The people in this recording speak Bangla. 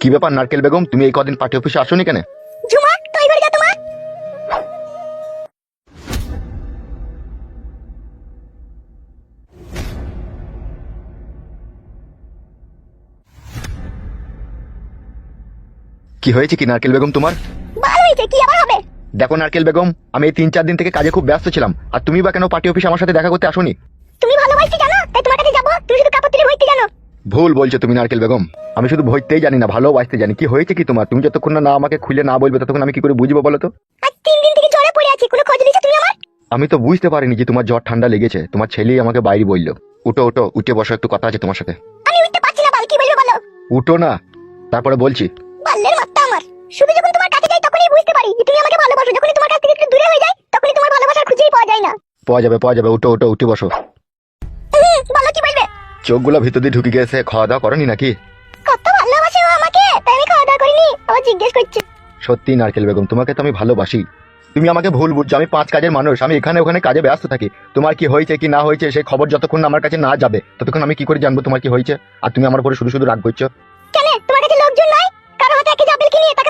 কি ব্যাপার নারকেল বেগম? তুমি এই কদিন পার্টি অফিসে আসোনি কেন? ঝুমা তুই ঘরে যা তোমার? কি হয়েছে কি নারকেল বেগম তোমার? ভালো হয়েছে কি আবার হবে? দেখো নারকেল বেগম আমি এই তিন চার দিন থেকে কাজে খুব ব্যস্ত ছিলাম। আর তুমি বা কেন পার্টি অফিসে আমার সাথে দেখা করতে আসোনি? তুমি ভালোবাসতে জানো তাই তোমার কাছে যাব। তুমি শুধু কাপড় তুলে ভরতে জানো। ভুল বলছো তুমি নারকেল বেগম। আমি শুধু ভরতেই জানি না ভালোবাসতে জানি। কি হয়েছে কি তোমার? তুমি যতক্ষণ না আমাকে খুলে না বলবে ততক্ষণ আমি কি করে বুঝব বলো তো? তিন দিন থেকে জ্বরে পড়ে আছি কোনো খোঁজ নিয়েছো তুমি আমার? আমি তো বুঝতে পারিনি যে তোমার জ্বর ঠান্ডা লেগেছে। তোমার ছেলেই আমাকে বাইরে বলল। উঠো উঠো উঠে বসো একটু কথা আছে তোমার সাথে। আমি উঠতে পারছি না বাল কি বলব বলো? উঠো না তারপরে বলছি। বাল্যের মাত্রা আমার। শুধু যখন তোমার কাছে যাই তখনই বুঝতে পারি যে তুমি আমাকে ভালোবাসো। যখনই তোমার কাছ থেকে একটু দূরে হয়ে যায় তখনই তোমার ভালোবাসার খুঁজেই পাওয়া যায় না। পাওয়া যাবে পাওয়া যাবে উঠো উঠো উঠে বসো। চোখগুলো ভিতর দিয়ে ঢুকে গেছে খাওয়া দাওয়া করনি নাকি? কত ভালোবাসে ও আমাকে তাই আমি খাওয়া দাওয়া করিনি আবার জিজ্ঞেস করছে। সত্যি নারকেল বেগম তোমাকে তো আমি ভালোবাসি। তুমি আমাকে ভুল বুঝছ আমি পাঁচ কাজের মানুষ আমি এখানে ওখানে কাজে ব্যস্ত থাকি। তোমার কি হয়েছে কি না হয়েছে সেই খবর যতক্ষণ না আমার কাছে না যাবে ততক্ষণ আমি কি করে জানব তোমার কি হয়েছে? আর তুমি আমার উপরে শুধু শুধু রাগ করছ? কেন? তোমার কাছে লোকজন নাই? কারও হাতে একটা জাবেল কিনে তাকে